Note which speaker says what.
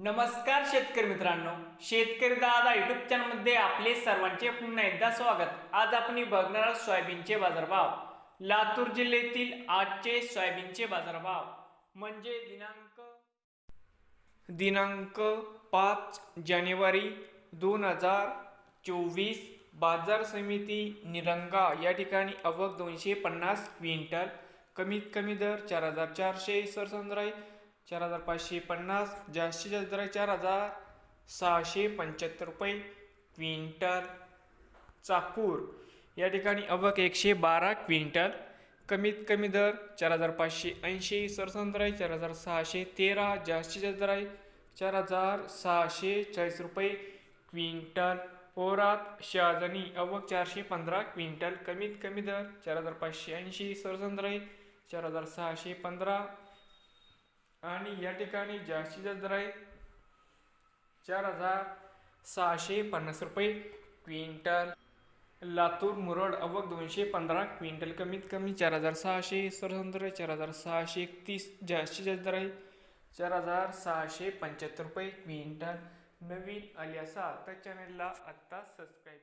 Speaker 1: नमस्कार शेतकरी मित्रांनो शेतकरी दादा युट्यूब चॅनलमध्ये आपले सर्वांचे पुन्हा एकदा स्वागत. आज आपण बघणार आहोत सोयाबीनचे बाजारभाव. लातूर जिल्ह्यातील आजचे सोयाबीनचे बाजारभाव. म्हणजे दिनांक दिनांक पाच जानेवारी दोन हजार चोवीस. बाजार समिती निरंगा. या ठिकाणी अवक दोनशे पन्नास क्विंटल. कमीत कमी दर चार हजार चारशे सरसंद्राई चार हजार पाचशे पन्नास जास्तीत जास्त दर चार हजार सहाशे पंच्याहत्तर रुपये. क्विंटल चाकूर. या ठिकाणी अवक एकशे बारा क्विंटल. कमीत कमी दर चार हजार पाचशे ऐंशी सरसंद्र आहे चार हजार सहाशे तेरा जास्तीत जास्त दर आहे चार हजार सहाशे चाळीस रुपये. क्विंटल ओरात शहाजनी अवक चारशे पंधरा क्विंटल. कमीत कमी दर चार हजार पाचशे ऐंशी सरसंद्र आहे चार हजार सहाशे पंधरा. आणि या ठिकाणी जास्तीत जास्त दर आहे चार हजार सहाशे पन्नास रुपये क्विंटल. लातूर मुरड अवक दोनशे पंधरा क्विंटल कमीत कमी चार हजार सहाशे सरसंत्र चार हजार सहाशे एकतीस जास्तीत जास्त दर आहे चार हजार सहाशे पंच्याहत्तर रुपये क्विंटल. नवीन आली असा तर चॅनलला आत्ता सबस्क्राईब